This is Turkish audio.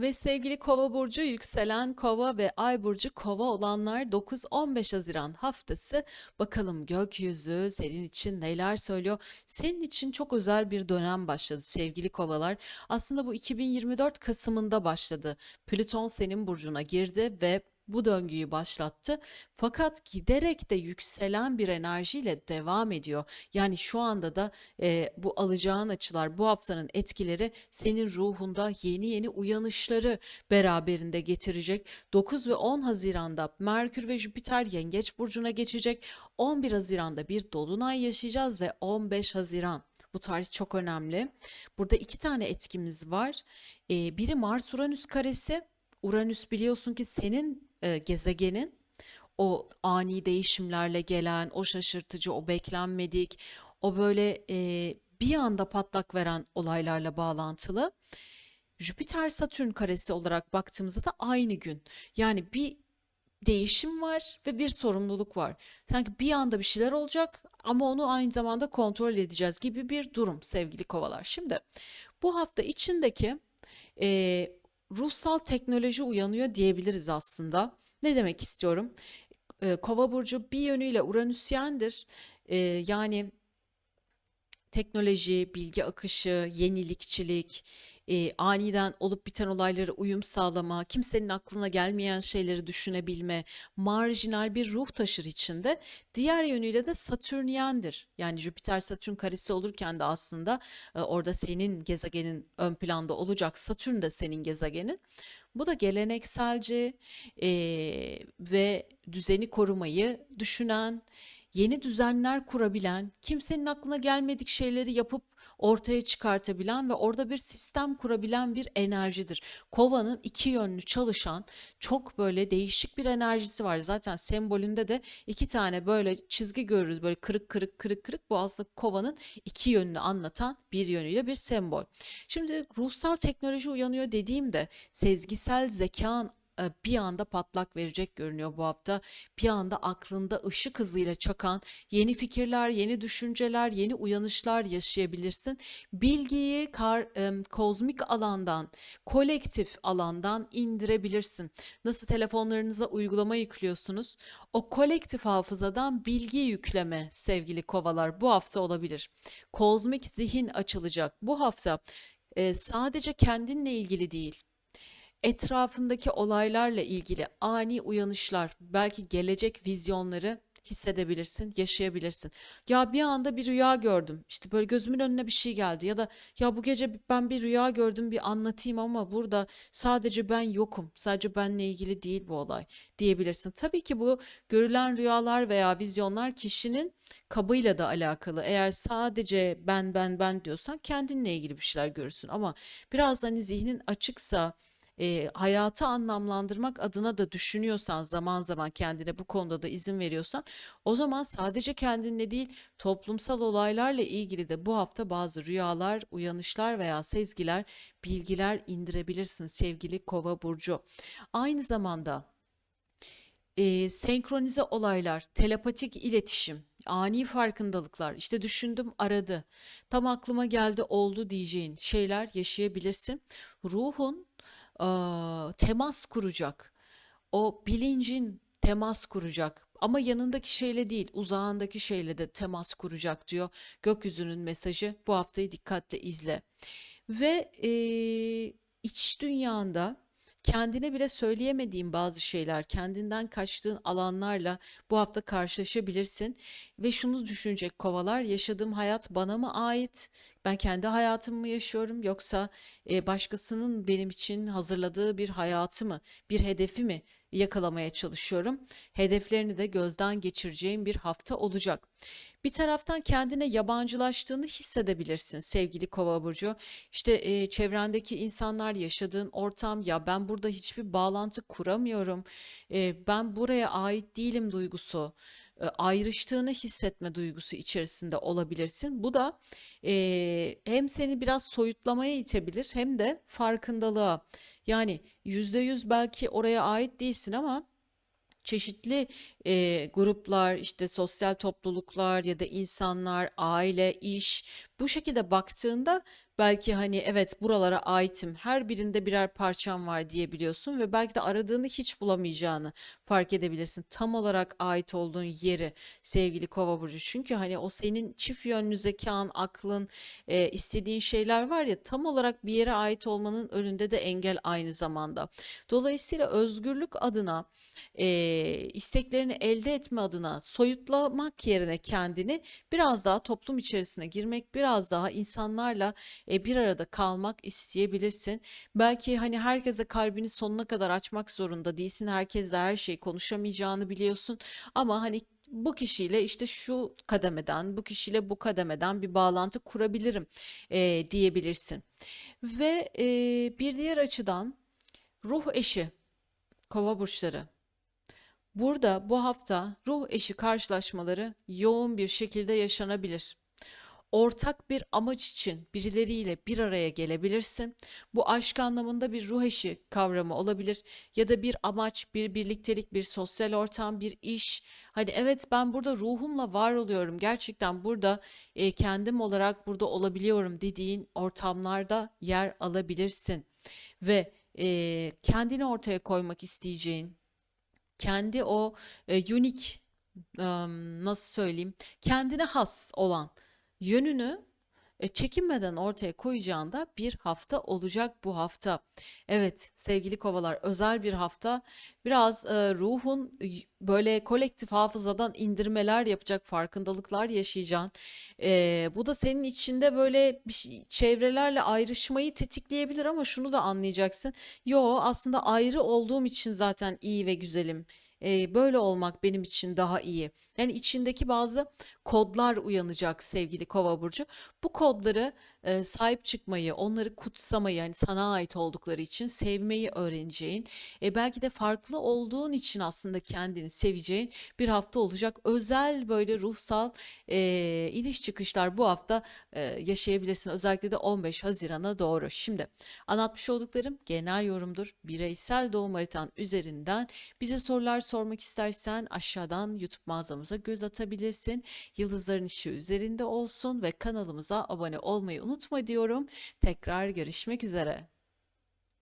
Ve sevgili Kova burcu, yükselen Kova ve Ay burcu Kova olanlar 9-15 Haziran haftası bakalım gökyüzü senin için neler söylüyor? Senin için çok özel bir dönem başladı sevgili Kovalar. Aslında bu 2024 Kasım'ında başladı. Plüton senin burcuna girdi ve bu döngüyü başlattı. Fakat giderek de yükselen bir enerjiyle devam ediyor. Yani şu anda da e, bu alacağın açılar, bu haftanın etkileri senin ruhunda yeni yeni uyanışları beraberinde getirecek. 9 ve 10 Haziran'da Merkür ve Jüpiter Yengeç burcuna geçecek. 11 Haziran'da bir dolunay yaşayacağız ve 15 Haziran bu tarih çok önemli. Burada iki tane etkimiz var. E, biri Mars-Uranüs karesi. Uranüs biliyorsun ki senin e, gezegenin o ani değişimlerle gelen, o şaşırtıcı, o beklenmedik, o böyle e, bir anda patlak veren olaylarla bağlantılı. Jüpiter Satürn karesi olarak baktığımızda da aynı gün. Yani bir değişim var ve bir sorumluluk var. Sanki bir anda bir şeyler olacak ama onu aynı zamanda kontrol edeceğiz gibi bir durum sevgili kovalar. Şimdi bu hafta içindeki e, ruhsal teknoloji uyanıyor diyebiliriz aslında. Ne demek istiyorum? E, Kova burcu bir yönüyle Uranüsyendir. E, yani teknoloji, bilgi akışı, yenilikçilik, e, aniden olup biten olaylara uyum sağlama, kimsenin aklına gelmeyen şeyleri düşünebilme, marjinal bir ruh taşır içinde. Diğer yönüyle de Satürnyendir. Yani Jüpiter Satürn karesi olurken de aslında e, orada senin gezegenin ön planda olacak. Satürn de senin gezegenin. Bu da gelenekselci e, ve düzeni korumayı düşünen, yeni düzenler kurabilen, kimsenin aklına gelmedik şeyleri yapıp ortaya çıkartabilen ve orada bir sistem kurabilen bir enerjidir. Kovanın iki yönlü çalışan çok böyle değişik bir enerjisi var. Zaten sembolünde de iki tane böyle çizgi görürüz. Böyle kırık kırık kırık kırık. Bu aslında kovanın iki yönünü anlatan bir yönüyle bir sembol. Şimdi ruhsal teknoloji uyanıyor dediğimde sezgisel zekan bir anda patlak verecek görünüyor bu hafta. Bir anda aklında ışık hızıyla çakan yeni fikirler, yeni düşünceler, yeni uyanışlar yaşayabilirsin. Bilgiyi kar, e, kozmik alandan, kolektif alandan indirebilirsin. Nasıl telefonlarınıza uygulama yüklüyorsunuz? O kolektif hafızadan bilgi yükleme sevgili kovalar bu hafta olabilir. Kozmik zihin açılacak. Bu hafta e, sadece kendinle ilgili değil etrafındaki olaylarla ilgili ani uyanışlar, belki gelecek vizyonları hissedebilirsin, yaşayabilirsin. Ya bir anda bir rüya gördüm. İşte böyle gözümün önüne bir şey geldi ya da ya bu gece ben bir rüya gördüm bir anlatayım ama burada sadece ben yokum. Sadece benle ilgili değil bu olay diyebilirsin. Tabii ki bu görülen rüyalar veya vizyonlar kişinin kabıyla da alakalı. Eğer sadece ben ben ben diyorsan kendinle ilgili bir şeyler görürsün ama biraz hani zihnin açıksa e, hayatı anlamlandırmak adına da düşünüyorsan zaman zaman kendine bu konuda da izin veriyorsan o zaman sadece kendinle değil toplumsal olaylarla ilgili de bu hafta bazı rüyalar, uyanışlar veya sezgiler, bilgiler indirebilirsin sevgili Kova burcu. Aynı zamanda e, senkronize olaylar, telepatik iletişim, ani farkındalıklar, işte düşündüm aradı, tam aklıma geldi oldu diyeceğin şeyler yaşayabilirsin. Ruhun eee, temas kuracak. O bilincin temas kuracak. Ama yanındaki şeyle değil, uzağındaki şeyle de temas kuracak diyor. Gökyüzünün mesajı. Bu haftayı dikkatle izle. Ve eee, iç dünyanda kendine bile söyleyemediğin bazı şeyler, kendinden kaçtığın alanlarla bu hafta karşılaşabilirsin ve şunu düşünecek kovalar, yaşadığım hayat bana mı ait? Ben kendi hayatımı mı yaşıyorum yoksa e, başkasının benim için hazırladığı bir hayatı mı, bir hedefi mi yakalamaya çalışıyorum? Hedeflerini de gözden geçireceğim bir hafta olacak. Bir taraftan kendine yabancılaştığını hissedebilirsin sevgili Kova burcu. İşte e, çevrendeki insanlar, yaşadığın ortam ya ben burada hiçbir bağlantı kuramıyorum. E, ben buraya ait değilim duygusu ayrıştığını hissetme duygusu içerisinde olabilirsin. Bu da e, hem seni biraz soyutlamaya itebilir hem de farkındalığa. Yani yüzde yüz belki oraya ait değilsin ama çeşitli e, gruplar, işte sosyal topluluklar ya da insanlar, aile, iş Bu şekilde baktığında belki hani evet buralara aitim, her birinde birer parçam var diyebiliyorsun ve belki de aradığını hiç bulamayacağını fark edebilirsin. Tam olarak ait olduğun yeri sevgili Kova burcu. Çünkü hani o senin çift yönlü zekan, aklın, e, istediğin şeyler var ya tam olarak bir yere ait olmanın önünde de engel aynı zamanda. Dolayısıyla özgürlük adına e, isteklerini elde etme adına soyutlamak yerine kendini biraz daha toplum içerisine girmek, biraz daha insanlarla e, bir arada kalmak isteyebilirsin. Belki hani herkese kalbini sonuna kadar açmak zorunda değilsin. Herkesle her şeyi konuşamayacağını biliyorsun. Ama hani bu kişiyle işte şu kademeden, bu kişiyle bu kademeden bir bağlantı kurabilirim e, diyebilirsin. Ve e, bir diğer açıdan ruh eşi, kova burçları. Burada bu hafta ruh eşi karşılaşmaları yoğun bir şekilde yaşanabilir. Ortak bir amaç için birileriyle bir araya gelebilirsin. Bu aşk anlamında bir ruh eşi kavramı olabilir ya da bir amaç, bir birliktelik, bir sosyal ortam, bir iş. Hani evet ben burada ruhumla var oluyorum. Gerçekten burada e, kendim olarak burada olabiliyorum dediğin ortamlarda yer alabilirsin ve e, kendini ortaya koymak isteyeceğin kendi o e, unique em, nasıl söyleyeyim kendine has olan yönünü e, çekinmeden ortaya koyacağında bir hafta olacak bu hafta. Evet sevgili kovalar özel bir hafta. Biraz e, ruhun böyle kolektif hafızadan indirmeler yapacak, farkındalıklar yaşayacaksın. E, bu da senin içinde böyle bir şey- çevrelerle ayrışmayı tetikleyebilir ama şunu da anlayacaksın. Yo aslında ayrı olduğum için zaten iyi ve güzelim. E, böyle olmak benim için daha iyi. Yani içindeki bazı kodlar uyanacak sevgili Kova burcu. Bu kodları e, sahip çıkmayı, onları kutsamayı, yani sana ait oldukları için sevmeyi öğreneceğin, e, belki de farklı olduğun için aslında kendini seveceğin bir hafta olacak. Özel böyle ruhsal e, iniş çıkışlar bu hafta e, yaşayabilirsin. Özellikle de 15 Haziran'a doğru. Şimdi anlatmış olduklarım genel yorumdur. Bireysel doğum haritan üzerinden bize sorular sormak istersen aşağıdan YouTube mağazamıza göz atabilirsin. Yıldızların ışığı üzerinde olsun ve kanalımıza abone olmayı unutma diyorum. Tekrar görüşmek üzere.